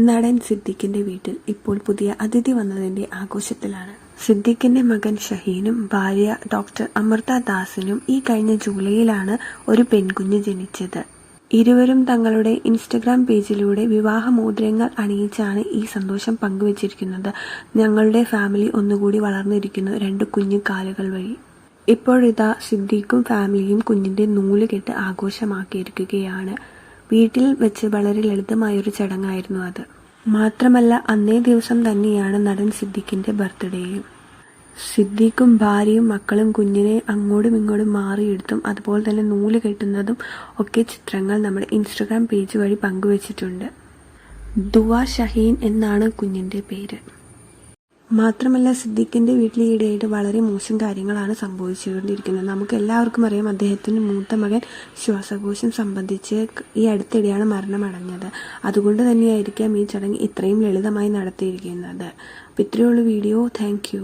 നടൻ സിദ്ദിഖിന്റെ വീട്ടിൽ ഇപ്പോൾ പുതിയ അതിഥി വന്നതിന്റെ ആഘോഷത്തിലാണ്. സിദ്ദിഖിന്റെ മകൻ ഷഹീനും ഭാര്യ ഡോക്ടർ അമൃത ദാസിനും ഈ കഴിഞ്ഞ ജൂലൈയിലാണ് ഒരു പെൺകുഞ്ഞ് ജനിച്ചത്. ഇരുവരും തങ്ങളുടെ ഇൻസ്റ്റഗ്രാം പേജിലൂടെ വിവാഹമോതിരങ്ങൾ അണിയിച്ചാണ് ഈ സന്തോഷം പങ്കുവച്ചിരിക്കുന്നത്. ഞങ്ങളുടെ ഫാമിലി ഒന്നുകൂടി വളർന്നിരിക്കുന്നു രണ്ട് കുഞ്ഞു കാലുകൾ വഴി. ഇപ്പോഴിതാ സിദ്ദീഖും ഫാമിലിയും കുഞ്ഞിന്റെ നൂൽ കെട്ട് ആഘോഷമാക്കിയിരിക്കുകയാണ്. വീട്ടിൽ വെച്ച് വളരെ ലളിതമായൊരു ചടങ്ങായിരുന്നു അത്. മാത്രമല്ല അന്നേ ദിവസം തന്നെയാണ് നടൻ സിദ്ദിഖിന്റെ ബർത്ത്ഡേയും സിദ്ദീഖും ഭാര്യയും മക്കളും കുഞ്ഞിനെ അങ്ങോട്ടും ഇങ്ങോട്ടും മാറിയെടുത്തും അതുപോലെ തന്നെ നൂൽ കെട്ടുന്നതും ഒക്കെ ചിത്രങ്ങൾ നമ്മുടെ ഇൻസ്റ്റഗ്രാം പേജ് വഴി പങ്കുവച്ചിട്ടുണ്ട്. ദുവ ഷഹീൻ എന്നാണ് കുഞ്ഞിന്റെ പേര്. മാത്രമല്ല സിദ്ദിഖിന്റെ വീട്ടിൽ ഈയിടെയായിട്ട് വളരെ മോശം കാര്യങ്ങളാണ് സംഭവിച്ചുകൊണ്ടിരിക്കുന്നത്. നമുക്ക് എല്ലാവർക്കും അറിയാം അദ്ദേഹത്തിന്റെ മൂത്ത മകൻ ശ്വാസകോശം സംബന്ധിച്ച് ഈ അടുത്തിടെയാണ് മരണമടഞ്ഞത് അതുകൊണ്ട് തന്നെയായിരിക്കാം ഈ ചടങ്ങ് ഇത്രയും ലളിതമായി നടത്തിയിരിക്കുന്നത്. അപ്പോൾ ഇത്രയുള്ള വീഡിയോ. താങ്ക്